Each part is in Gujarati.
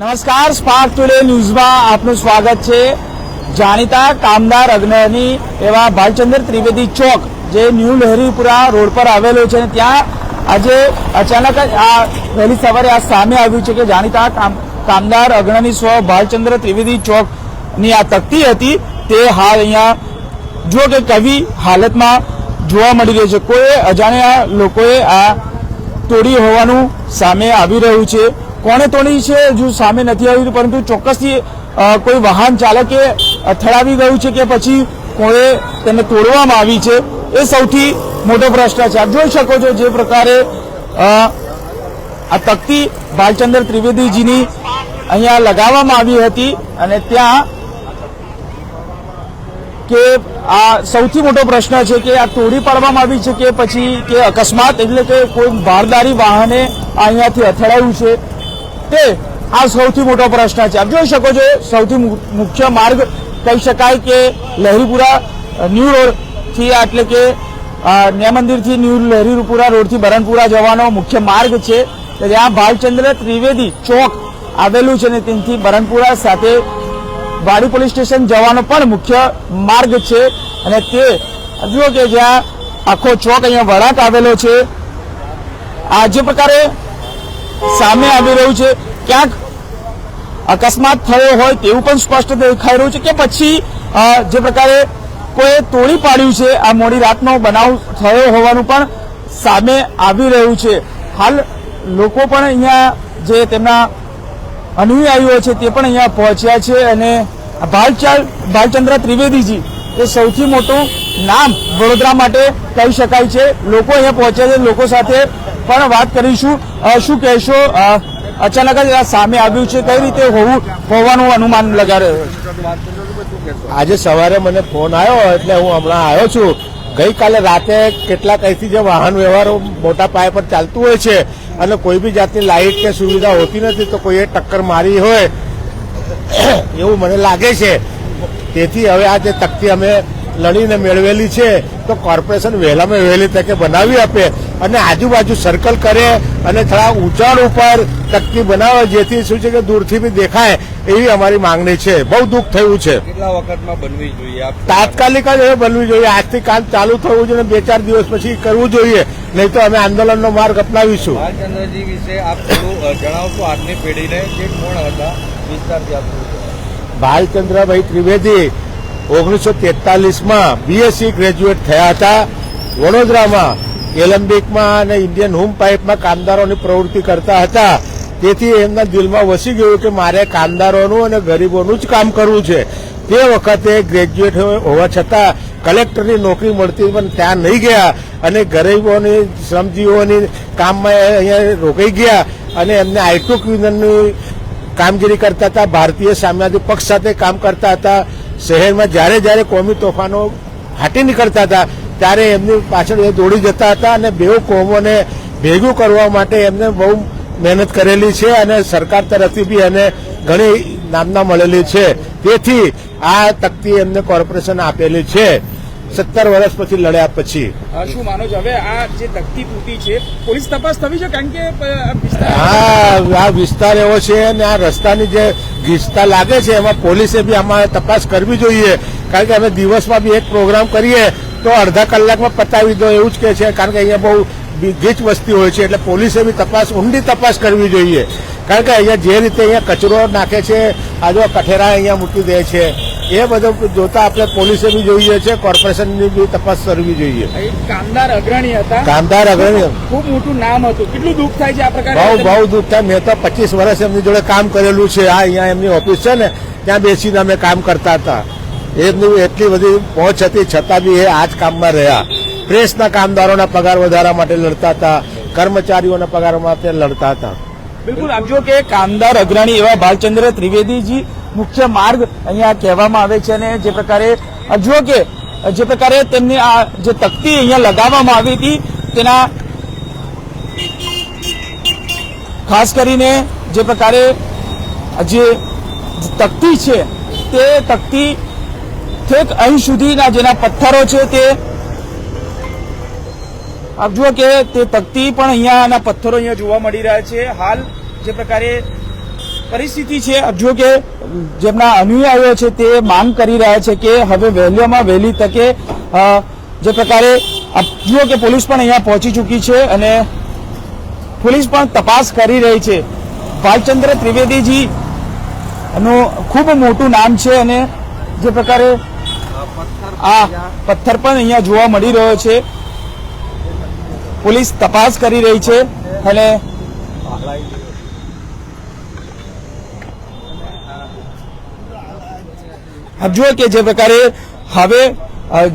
નમસ્કાર સ્પાર્ક ટુડે ન્યૂઝમાં આપનું સ્વાગત છે. જાણીતા કામદાર અગ્રણી એવા ભાલચંદ્ર ત્રિવેદી ચોક, જે ન્યૂ લહેરીપુરા રોડ પર આવેલો છે ત્યાં આજે અચાનક જ આ વહેલી સવારે આ સામે આવ્યું છે કે જાણીતા કામ- કામદાર અગ્રણી સ્વ ભાલચંદ્ર ત્રિવેદી ચોકની આ તકતી હતી. તે હાલ અહીંયા, જો કે કવિ હાલતમાં જોવા મળી રહી છે. કોઈ અજાણ્યા લોકોએ આ તોડી હોવાનું સામે આવી રહ્યું છે. કોણે તોડી છે હજુ સામે નથી આવ્યું પરંતુ ચોક્કસથી કોઈ વાહન ચાલકે અથડાવી ગયું છે કે પછી કોણે તેને તોડવામાં આવી છે, એ સૌથી મોટો આપ જોઈ શકો છો જે પ્રકારે આ તકતી ભાલચંદ્ર ત્રિવેદીજીની અહીંયા લગાવવામાં આવી હતી અને ત્યાં કે આ સૌથી મોટો પ્રશ્ન છે કે આ તોડી પાડવામાં આવી છે કે પછી કે અકસ્માત? એટલે કે કોઈ ભારદારી વાહને અહીંયાથી અથડાયું છે. તે આ સૌથી મોટો પ્રશ્ન છે. આપ જોઈ શકો છો, સૌથી મુખ્ય માર્ગ કહી શકાય કે લહેરીપુરા ન્યૂ રોડથી એટલે કે ન્યા મંદિરથી ન્યૂ લહેરીપુરા રોડથી બરનપુરા જવાનો મુખ્ય માર્ગ છે. જ્યાં ભાલચંદ્ર ત્રિવેદી ચોક આવેલું છે અને તેથી બરણપુરા સાથે વાડી પોલીસ સ્ટેશન જવાનો પણ મુખ્ય માર્ગ છે. અને તે જુઓ કે જ્યાં આખો ચોક અહીંયા વળાંક આવેલો છે. આ જે પ્રકારે સામે આવી રહ્યું છે. ક્યાંક અકસ્માત થયો હોય તેવું પણ સ્પષ્ટ દેખાઈ રહ્યું છે કે પછી જે પ્રકારે કોઈ તોડી પાડ્યું છે, આ મોડી રાતનો બનાવ થયો હોવાનું પણ સામે આવી રહ્યું છે. હાલ લોકો પણ અહીંયા જે તેમના અનુયાયીઓ છે તે પણ અહીંયા પહોંચ્યા છે અને ભાલચાલ ભાલચંદ ભાલચંદ્ર ત્રિવેદીજી, એ સૌથી મોટું નામ વડોદરા માટે કહી શકાય છે. લોકો અહીંયા પહોંચ્યા છે, લોકો સાથે પણ વાત કરીશું. શું કહેશો? અચાનક જ સામે આવ્યું છે. કઈ રીતે હોવું, હોવાનું અનુમાન લગાડે આજે સવારે મને ફોન આવ્યો એટલે હું હમણાં આવ્યો છું. ગઈકાલે રાતે કેટલાક અહીંથી જે વાહન વ્યવહારો મોટા પાયે પર ચાલતું હોય છે અને કોઈ બી જાતની લાઇટ કે સુવિધા હોતી નથી તો કોઈએ ટક્કર મારી હોય. એવું મને લાગે છે. તેથી હવે આ જે તકતી અમે લડીને મેળવેલી છે તો કોર્પોરેશન વહેલામાં વહેલી તકે બનાવી આપે અને આજુબાજુ સર્કલ કરે અને થોડા ઊંચાણ ઉપર તકતી બનાવે જેથી શું છે કે દૂરથી બી દેખાય એવી અમારી માંગણી છે. બહુ દુઃખ થયું છે. કેટલા વખતમાં બનવી જોઈએ તાત્કાલિક જ હવે બનવું જોઈએ. આજથી કામ ચાલુ થવું જોઈએ બે ચાર દિવસ પછી કરવું જોઈએ. નહીં તો અમે આંદોલનનો માર્ગ અપનાવીશું. ભાલચંદ્રજી વિશે આપ થોડું જણાવશો આજની પેઢીને જે કોણ હતા વિસ્તારથી આપ? ભાલચંદ્રભાઈ ત્રિવેદી ઓગણીસો તેતાલીસમાં બીએસસી ગ્રેજ્યુએટ થયા હતા. વડોદરામાં એલેમ્બિકમાં અને ઇન્ડિયન હોમ પાઇપમાં કામદારોની પ્રવૃત્તિ કરતા હતા. તેથી એમના દિલમાં વસી ગયું કે મારે કામદારોનું અને ગરીબોનું જ કામ કરવું છે. તે વખતે ગ્રેજ્યુએટ હોવા છતાં કલેક્ટરની નોકરી મળતી પણ ત્યાં નહીં ગયા અને ગરીબોની, શ્રમજીવીઓની કામમાં અહીંયા રોકાઈ ગયા અને એમને આઈટુક યુનિયનની કામગીરી કરતા હતા. ભારતીય સામ્યવાદી પક્ષ સાથે કામ કરતા હતા. શહેરમાં જ્યારે જ્યારે કોમી તોફાનો હાટી નીકળતા હતા, ત્યારે એમની પાછળ એ દોડી જતા હતા અને બે કોમોને ભેગું કરવા માટે એમને બહુ મહેનત કરેલી છે અને સરકાર તરફથી બી એને ઘણી નામના મળેલી છે. તેથી આ તકતી એમને કોર્પોરેશન આપેલી છે. સત્તર વર્ષ પછી લડ્યા પછી. શું માનો છો? હવે આ જે તકતી તૂટી છે પોલીસ તપાસ થવી છે કારણ કે હા આ વિસ્તાર એવો છે અને આ રસ્તાની જે ગીચતા લાગે છે એમાં પોલીસે બી આમાં તપાસ કરવી જોઈએ. કારણ કે અમે દિવસમાં બી એક પ્રોગ્રામ કરીએ તો અડધા કલાકમાં પતાવી દો એવું જ કે છે. કારણ કે અહીંયા બહુ ગીચ વસ્તી હોય છે એટલે પોલીસે બી તપાસ ઊંડી તપાસ કરવી જોઈએ. કારણ કે અહીંયા જે રીતે અહીંયા કચરો નાખે છે આજો કઠેરા અહીંયા મૂકી દે છે. એ બધું જોતા આપણે પોલીસે બી જોઈએ છે કોર્પોરેશનની બી તપાસ કરવી જોઈએ. કામદાર અગ્રણી હતા. કામદાર અગ્રણી. ખૂબ મોટું નામ હતું. કેટલું દુઃખ થાય છે આ બહુ બહુ દુઃખ થાય. મેં તો પચીસ વર્ષ એમની જોડે કામ કરેલું છે. આ અહીંયા એમની ઓફિસ છે ને ત્યાં બેસીને અમે કામ કરતા હતા. એમની એટલી બધી પહોંચ હતી છતાં બી એ આ જ કામમાં રહ્યા. પ્રેસના કામદારોના પગાર વધારા માટે લડતા હતા. કર્મચારીઓના પગાર માટે લડતા હતા. બિલકુલ. આપ જો કે કામદાર અગ્રણી એવા ભાલચંદ્ર ત્રિવેદીજી મુખ્ય માર્ગ અહીંયા કહેવામાં આવે છે અને જે પ્રકારે જુઓ કે જે પ્રકારે તેમની આ જે તકતી અહીંયા લગાવવામાં આવી હતી, તેના ખાસ કરીને જે પ્રકારે જે તકતી છે, તે તકતી ઠેક અહીં સુધીના જેના પથ્થરો છે તે, આપ જુઓ કે તે તકતી પણ અહીંયાના પથ્થરો અહીંયા જોવા મળી રહ્યા છે. હાલ જે પ્રકારે પરિસ્થિતિ છે. જો કે, જેમના અનુયાયીઓ છે તે માંગ કરી રહ્યા છે કે હવે વહેલીમાં વહેલી તકે જે પ્રકારે જુઓ કે પોલીસ પણ અહીંયા પહોંચી ચૂકી છે અને પોલીસ પણ તપાસ કરી રહી છે. ભાલચંદ્ર ત્રિવેદીજી નું ખૂબ મોટું નામ છે અને જે પ્રકારે આ પથ્થર પણ અહીંયા જોવા મળી રહ્યો છે. પોલીસ તપાસ કરી રહી છે અને આપ જુઓ કે જે પ્રકારે હવે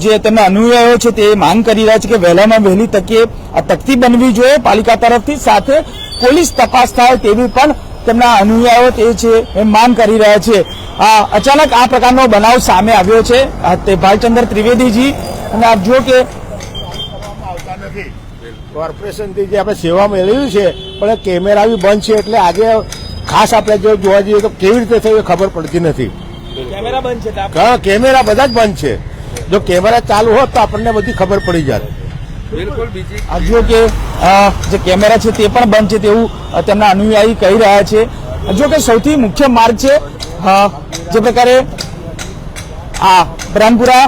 જે તેમના અનુયાયીઓ છે તે માંગ કરી રહ્યા છે કે વહેલામાં વહેલી તકે આ તકતી બનવી જોઈએ પાલિકા તરફથી, સાથે પોલીસ તપાસ થાય તેવી પણ તેમના અનુયાયીઓ તે છે એ માંગ કરી રહ્યા છે. આ અચાનક આ પ્રકારનો બનાવ સામે આવ્યો છે. તે ભાલચંદ્ર ત્રિવેદીજી, અને આપ જુઓ કે કોર્પોરેશનથી જે આપણે સેવા મેળવી છે, પણ કેમેરા બી બંધ છે એટલે આજે ખાસ આપણે જો જોવા જઈએ તો કેવી રીતે થયું એ ખબર પડતી નથી. કેમેરા બંધ છે હા કેમેરા બધા જ બંધ છે. જો કેમેરા ચાલુ હોત તો આપણને બધી ખબર પડી જાત. બિલકુલ બીજી આપ કે જે કેમેરા છે તે પણ બંધ છે તેવું તેમના અનુયાયી કહી રહ્યા છે. જો કે સૌથી મુખ્ય માર્ગ છે જે પ્રકારે આ બ્રાનપુરા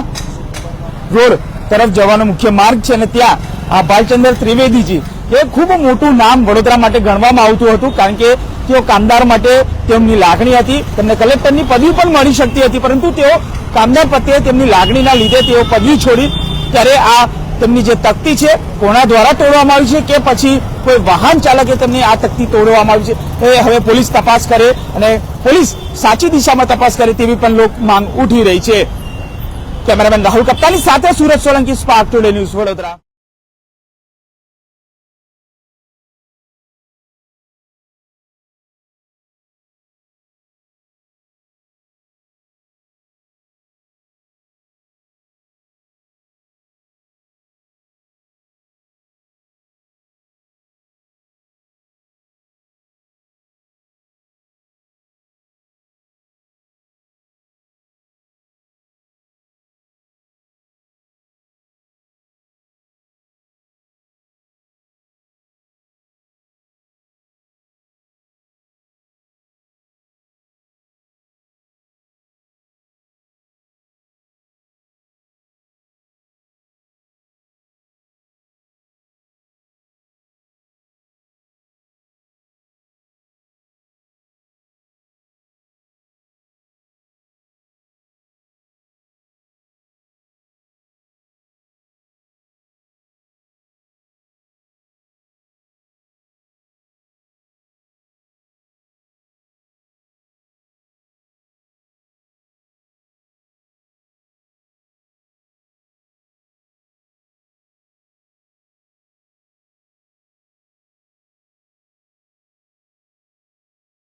રોડ તરફ જવાનો મુખ્ય માર્ગ છે અને ત્યાં આ ભાલચંદ્ર ત્રિવેદીજી એ ખૂબ મોટું નામ વડોદરા માટે ગણવામાં આવતું હતું, કારણ કે તેઓ કામદાર માટે તેમની લાગણી હતી. તેમને કલેક્ટરની પદવી પણ મળી શકતી હતી, પરંતુ તેઓ કામદાર પ્રત્યે તેમની લાગણીના લીધે તેઓ પદવી છોડી ત્યારે આ તેમની જે તકતી છે કોના દ્વારા તોડવામાં આવી છે કે પછી કોઈ વાહન ચાલકે તેમની આ તકતી તોડવામાં આવી છે, એ હવે પોલીસ તપાસ કરે અને પોલીસ સાચી દિશામાં તપાસ કરે તેવી પણ લોક માંગ ઉઠી રહી છે. કેમેરામેન રાહુલ કપ્તાની સાથે Surat Solanki Spark today news Vadodara.